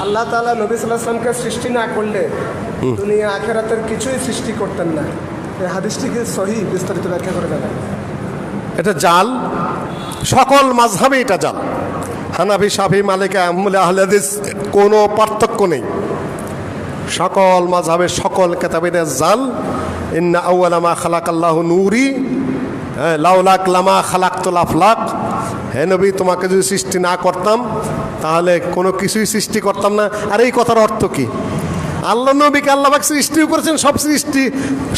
আল্লাহ তাআলা নবী সাল্লাহামকে সৃষ্টি না করলে দুনিয়া আখেরাতের কিছুই সৃষ্টি করতেন না। এই হাদিসটিকে সহি? বিস্তারিত ব্যাখ্যা করে দেবেন। এটা জাল। সকল মাঝহাবে এটা জাল। হানাফি সাফি মালিকা আহমুল আহলাদিস কোনো পার্থক্য নেই। সকল মাঝহাবে সকল কেতাবিনে জাল। ইন্না আউ্লামা খালাক আল্লাহ নুরি হ্যাঁ লাউলাক লামা খালাক তোলাফলাক হে নবী, তোমাকে যদি সৃষ্টি না করতাম, তাহলে কোনো কিছুই সৃষ্টি করতাম না। আর এই কথার অর্থ কি? আল্লাহ নবীকে আল্লাহবাক সৃষ্টিও করেছেন, সব সৃষ্টি,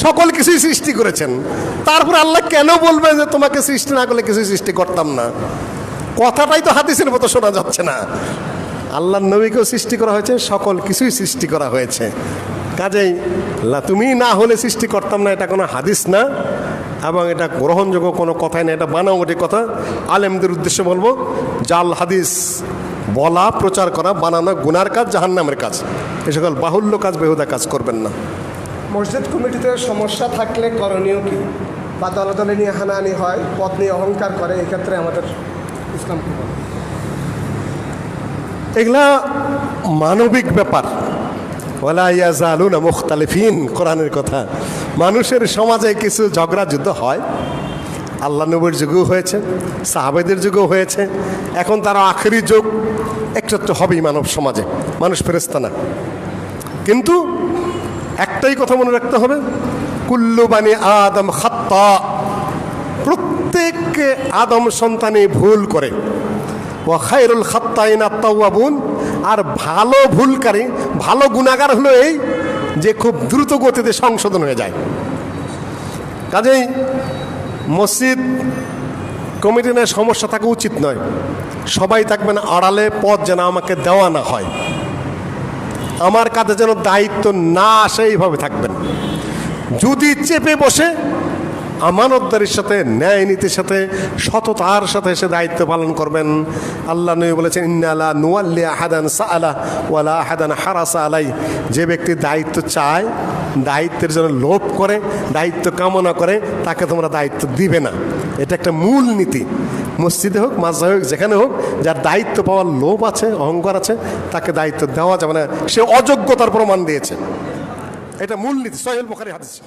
সকল কিছুই সৃষ্টি করেছেন। তারপর আল্লাহ কেন বলবে যে তোমাকে সৃষ্টি না করলে কিছুই সৃষ্টি করতাম না? কথাটাই তো হাদিসের মতো শোনা যাচ্ছে না। আল্লাহ নবীকেও সৃষ্টি করা হয়েছে, সকল কিছুই সৃষ্টি করা হয়েছে। কাজেই তুমি না হলে সৃষ্টি করতাম না, এটা কোনো হাদিস না। এবং এটা গ্রহণযোগ্য কোনো কথাই না এটা বানাওয়াটি কথা। আলেমদের উদ্দেশ্যে বলব জাল হাদিস বলা প্রচার করা বানানো গুনার কাজ জাহান্নামের কাজ। এ সকল বাহুল্য কাজ বেহুদা কাজ করবেন না। মসজিদ কমিটিতে সমস্যা থাকলে করণীয় কি? বা দলে দলে নিয়ে হানাহানি হয় পদ নিয়ে অহংকার করে এক্ষেত্রে আমাদের ইসলাম এগুলা মানবিক ব্যাপার। ওলা ইয়াজালুনা মুখতালিফিন, কোরআনের কথা। মানুষের সমাজে কিছু ঝগড়া যুদ্ধ হয়। আল্লাহ নবীর যুগেও হয়েছে, সাহাবেদের যুগেও হয়েছে। এখন তারা আখেরি যুগ একটু হবেই মানব সমাজে, মানুষ ফেরেস্তা না। কিন্তু একটাই কথা মনে রাখতে হবে, কুল্লু বানি আদম খাত্তা। প্রত্যেক আদম সন্তানে ভুল করে। ও খায়রুল খাত্তাইন আত্মাউয়াবুন আর ভালো ভুলকারী, ভালো গুণাগার হলো এই যে খুব দ্রুত গতিতে সংশোধন হয়ে যায়। কাজেই মসজিদ কমিটি নিয়ে সমস্যা থাকা উচিত নয়। সবাই থাকবেন আড়ালে, পথ যেন আমাকে দেওয়া না হয়। আমার কাছে যেন দায়িত্ব না আসে, এইভাবে থাকবেন। যদি চেপে বসে আমানতদারির সাথে, ন্যায় নীতির সাথে, সততার সাথে সে দায়িত্ব পালন করবেন। আল্লাহ নবী বলেছেন ইন্নালা নুয়াল্লি আহাদান সাআলা ওয়ালা আহাদান হারাসা আলাই। যে ব্যক্তি দায়িত্ব চায়, দায়িত্বের জন্য লোভ করে, দায়িত্ব কামনা করে, তাকে তোমরা দায়িত্ব দিবে না। এটা একটা মূল নীতি। মসজিদে হোক মাঝে হোক, যেখানে হোক, যার দায়িত্ব পাওয়ার লোভ আছে, অহংকার আছে, তাকে দায়িত্ব দেওয়া যাবে না। সে অযোগ্যতার প্রমাণ দিয়েছে। এটা মূল নীতি সহেল বোখারি হাদিস।